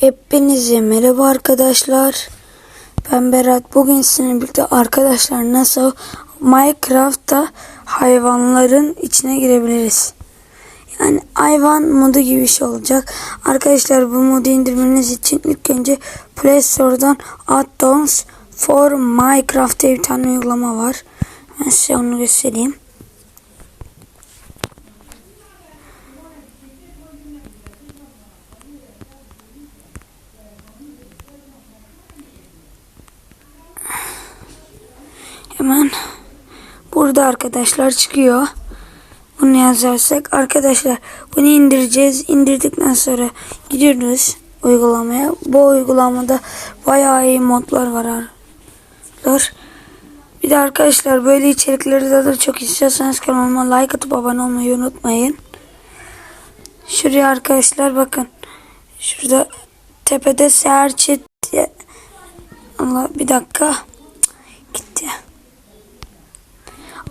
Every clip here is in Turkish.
Hepinize merhaba arkadaşlar. Ben Berat. Bugün sizinle birlikte arkadaşlar nasıl Minecraft'ta hayvanların içine girebiliriz. Yani hayvan modu gibi bir şey olacak. Arkadaşlar bu modu indirmeniz için ilk önce Play Store'dan Add-ons for Minecraft diye bir tane uygulama var. Ben size onu göstereyim. Hemen burada arkadaşlar çıkıyor. Bunu yazarsak arkadaşlar bunu indireceğiz. İndirdikten sonra gidiyoruz uygulamaya. Bu uygulamada bayağı iyi modlar var. Bir de arkadaşlar böyle içerikleri de, de çok istiyorsanız kanalıma like atıp abone olmayı unutmayın. Şuraya arkadaşlar bakın. Şurada tepede diye. Allah bir dakika.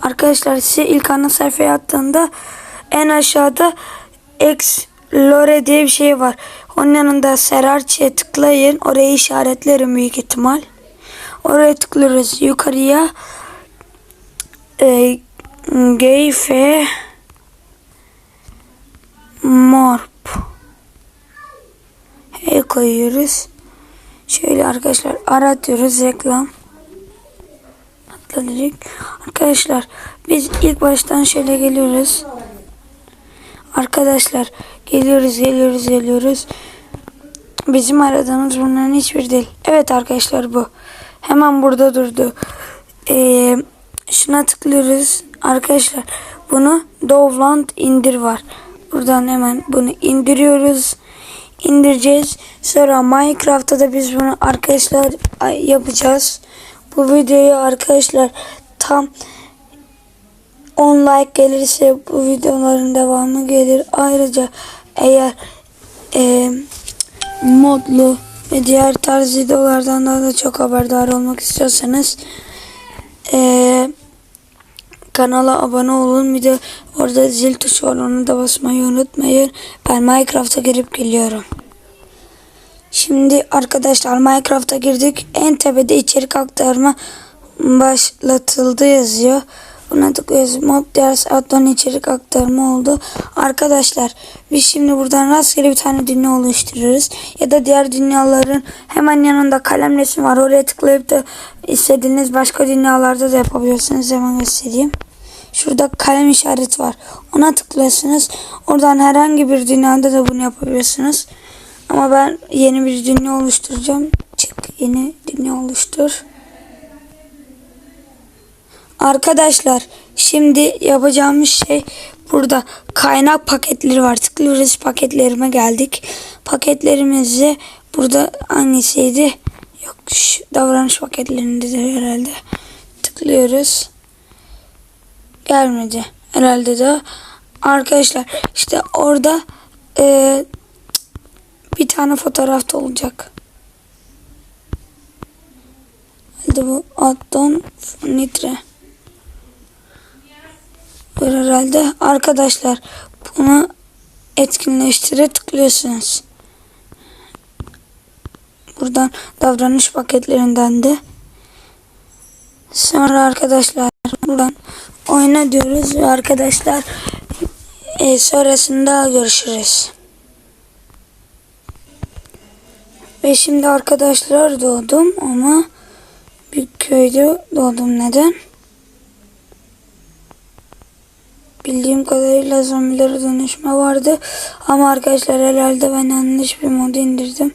Arkadaşlar size ilk ana sayfaya attığında en aşağıda Explore diye bir şey var. Onun yanında Serarçı'ya tıklayın. Orayı işaretlerim büyük ihtimal. Oraya tıklıyoruz. Yukarıya e, GF Morp Hey koyuyoruz. Şöyle arkadaşlar aratıyoruz reklam atladık. Arkadaşlar biz ilk baştan şöyle geliyoruz. Arkadaşlar geliyoruz geliyoruz geliyoruz. Bizim aradığımız bunların hiçbir değil. Evet arkadaşlar bu. Hemen burada durdu. Ee, şuna tıklıyoruz. Arkadaşlar bunu Dovland indir var. Buradan hemen bunu indiriyoruz. İndireceğiz. Sonra Minecraft'ta da biz bunu arkadaşlar yapacağız. Bu videoyu arkadaşlar tam 10 like gelirse bu videoların devamı gelir. Ayrıca eğer e, modlu ve diğer tarz videolardan daha da çok haberdar olmak istiyorsanız e, kanala abone olun. Bir de orada zil tuşu var onu da basmayı unutmayın. Ben Minecraft'a girip geliyorum. Şimdi arkadaşlar Minecraft'a girdik. En tepede içerik aktarma başlatıldı yazıyor. Buna tıklıyoruz. Mob ders addon içerik aktarma oldu. Arkadaşlar biz şimdi buradan rastgele bir tane dünya oluşturuyoruz. Ya da diğer dünyaların hemen yanında kalem resmi var. Oraya tıklayıp da istediğiniz başka dünyalarda da yapabiliyorsunuz. Hemen göstereyim. Şurada kalem işareti var. Ona tıklıyorsunuz. Oradan herhangi bir dünyada da bunu yapabiliyorsunuz. Ama ben yeni bir dünya oluşturacağım. Çık yeni dünya oluştur. Arkadaşlar şimdi yapacağımız şey burada kaynak paketleri var. Tıklıyoruz paketlerime geldik. Paketlerimizi burada hangisiydi? Yok şu davranış paketlerinde de herhalde. Tıklıyoruz. Gelmedi. Herhalde de. Arkadaşlar işte orada e, tane fotoğraf da olacak. Hadi bu addon nitre. Böyle herhalde. Arkadaşlar bunu etkinleştire tıklıyorsunuz. Buradan davranış paketlerinden de. Sonra arkadaşlar buradan oyna diyoruz ve arkadaşlar e, sonrasında görüşürüz. Ve şimdi arkadaşlar doğdum ama bir köyde doğdum. Neden? Bildiğim kadarıyla zombilere dönüşme vardı. Ama arkadaşlar herhalde ben yanlış bir mod indirdim.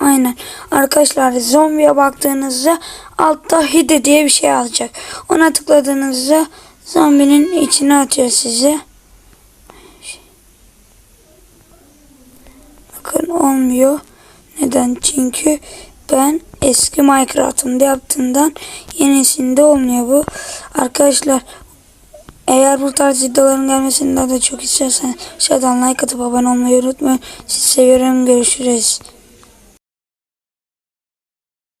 Aynen. Arkadaşlar zombiye baktığınızda altta hide diye bir şey alacak. Ona tıkladığınızda zombinin içine atıyor sizi. Bakın olmuyor. Neden? Çünkü ben eski Minecraft'ımda yaptığımdan yenisinde olmuyor bu. Arkadaşlar eğer bu tarz videoların gelmesini daha da çok istiyorsanız aşağıdan like atıp abone olmayı unutmayın. Sizi seviyorum. Görüşürüz.